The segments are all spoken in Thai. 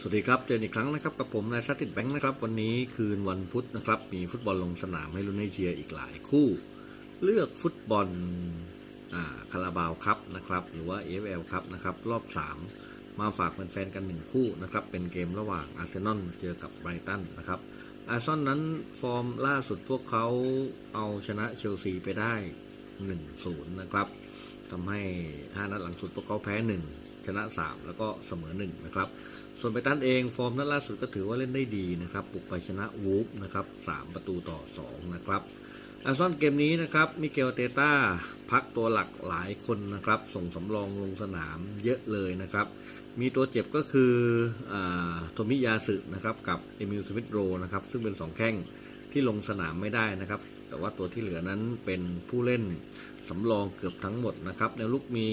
สวัสดีครับ เจออีกครั้งนะครับกับผมนายซัตติดแบงค์นะครับ วันนี้คืนวันพุธนะครับ มีฟุตบอลลงสนามให้ลุ้นให้เชียร์อีกหลายคู่ เลือกฟุตบอลอ่าคาราบาวครับนะครับ หรือว่า AFL ครับนะครับ รอบ 3 มาฝากแฟนๆกันหนึ่งคู่นะครับ เป็นเกมระหว่างอาร์เซนอลเจอกับไบรตันนะครับอาร์เซนอลนั้นฟอร์มล่าสุดพวกเขาเอาชนะเชลซีไปได้ 1-0 นะครับทำให้ 5 นัดหลังสุดพวกเขาแพ้ 1 ชนะ 3 แล้วก็เสมอ1นะครับส่วนไบรตันเองฟอร์มนัดล่าสุดก็ถือว่าเล่นได้ดีนะครับบุกไปชนะวูฟนะครับ3ประตูต่อ 2 นะครับอาร์ซอลเกมนี้นะครับมิเกลเตต้าพักตัวหลักหลายคนนะครับส่งสำรองลงสนามเยอะเลยนะครับมีตัวเจ็บก็คืออโทมิยาสึนะครับกับเอมิลสมิธโรนะครับซึ่งเป็น 2 แข้งที่ลงสนามไม่ได้นะครับ แต่ว่าตัวที่เหลือนั้นเป็นผู้เล่นสำรองเกือบทั้งหมดนะครับในลุกมี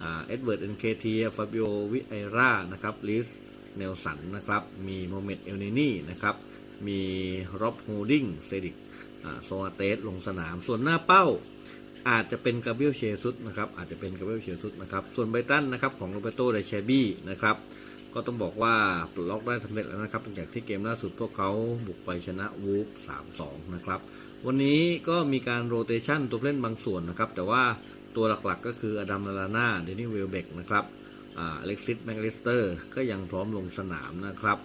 เอ็ดเวิร์ดเอ็นเคเทียฟาบิโอวิไอรานะครับลิสเนลสันนะครับมีโมเมดเอลเนนี่นะครับมีร็อบโฮดิงเซดิกโซอาเตสลงสนาม ส่วนหน้าเป้าอาจจะเป็นกาเบรียลเชซุสนะครับอาจจะเป็นกาเบรียลเชซุสนะครับส่วนไบตันนะครับของโรเบโตไดเชบี้นะครับ ก็ต้องบอกว่าปลดล็อกได้สำเร็จแล้วนะครับหลังจากที่เกมล่าสุดพวกเขาบุกไปชนะวูฟ3-2 นะครับ วันนี้ก็มีการโรเตชันตัวเล่นบางส่วนนะครับ แต่ว่าตัวหลักๆก็คืออดัมลาลาน่าเดนิเวลเบกนะครับอเล็กซิสแมกลิสเตอร์ก็ยังพร้อมลงสนามนะครับ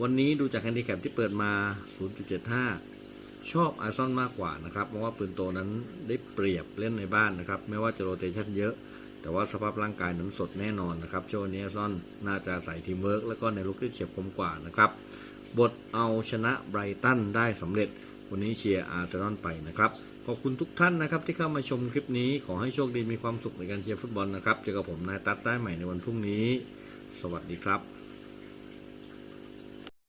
วันนี้ดูจากแฮนดิแคปที่เปิดมา 0.75 ชอบอาร์ซอนมากกว่านะครับ เพราะว่าปืนโตนั้นได้เปรียบเล่นในบ้านนะครับ ไม่ว่าจะโรเตชันเยอะ แต่ว่าสภาพร่างกายนั้นสดแน่นอนนะครับช่วงนี้ซอนน่าจะใส่ทีมเวิร์กแล้วก็ในลุกที่เฉียบคมกว่านะครับบทเอาชนะไบรตันได้สำเร็จ วันนี้เชียร์อาร์เซนอลไปนะครับ ขอบคุณทุกท่านนะครับที่เข้ามาชมคลิปนี้ ขอให้โชคดีมีความสุขในการเชียร์ฟุตบอลนะครับ เจอกับผมนายตัดได้ใหม่ในวันพรุ่งนี้ สวัสดีครับ